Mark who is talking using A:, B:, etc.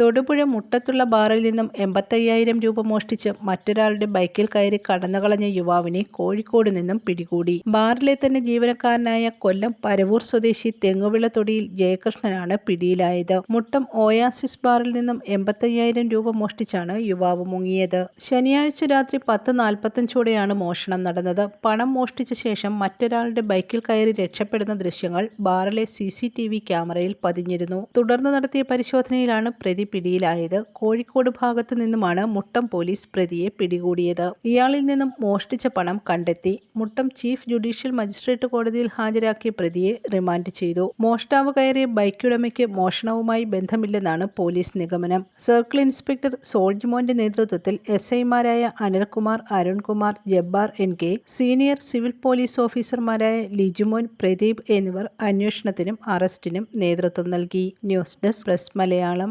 A: തൊടുപുഴ മുട്ടത്തുള്ള ബാറിൽ നിന്നും എൺപത്തയ്യായിരം രൂപ മോഷ്ടിച്ച് മറ്റൊരാളുടെ ബൈക്കിൽ കയറി കടന്നുകളഞ്ഞ യുവാവിനെ കോഴിക്കോട് നിന്നും പിടികൂടി. ബാറിലെ തന്നെ ജീവനക്കാരനായ കൊല്ലം പരവൂർ സ്വദേശി തെങ്ങുവിള തൊടിയിൽ ജയകൃഷ്ണനാണ് പിടിയിലായത്. മുട്ടം ഓയാസിസ് ബാറിൽ നിന്നും എൺപത്തയ്യായിരം രൂപ മോഷ്ടിച്ചാണ് യുവാവ് മുങ്ങിയത്. ശനിയാഴ്ച രാത്രി പത്ത് നാൽപ്പത്തഞ്ചോടെയാണ് മോഷണം നടന്നത്. പണം മോഷ്ടിച്ച ശേഷം മറ്റൊരാളുടെ ബൈക്കിൽ കയറി രക്ഷപ്പെടുന്ന ദൃശ്യങ്ങൾ ബാറിലെ സി ക്യാമറയിൽ പതിഞ്ഞിരുന്നു. തുടർന്ന് നടത്തിയ പരിശോധനയിലാണ് പ്രതി പിടിയിലായത്. കോഴിക്കോട് ഭാഗത്തു നിന്നുമാണ് മുട്ടം പോലീസ് പ്രതിയെ പിടികൂടിയത്. ഇയാളിൽ നിന്നും മോഷ്ടിച്ച പണം കണ്ടെത്തി. മുട്ടം ചീഫ് ജുഡീഷ്യൽ മജിസ്ട്രേറ്റ് കോടതിയിൽ ഹാജരാക്കിയ പ്രതിയെ റിമാൻഡ് ചെയ്തു. മോഷ്ടാവ് കയറിയ ബൈക്കുടമയ്ക്ക് മോഷണവുമായി ബന്ധമില്ലെന്നാണ് പോലീസ് നിഗമനം. സർക്കിൾ ഇൻസ്പെക്ടർ സോൾജിമോന്റെ നേതൃത്വത്തിൽ എസ് ഐമാരായ Anilkumar Arunkumar Jabbar N K senior civil police ഓഫീസർമാരായ ലിജുമോൻ പ്രദീപ് എന്നിവർ അന്വേഷണത്തിനും അറസ്റ്റിനും നേതൃത്വം നൽകി. News desk press Malayalam.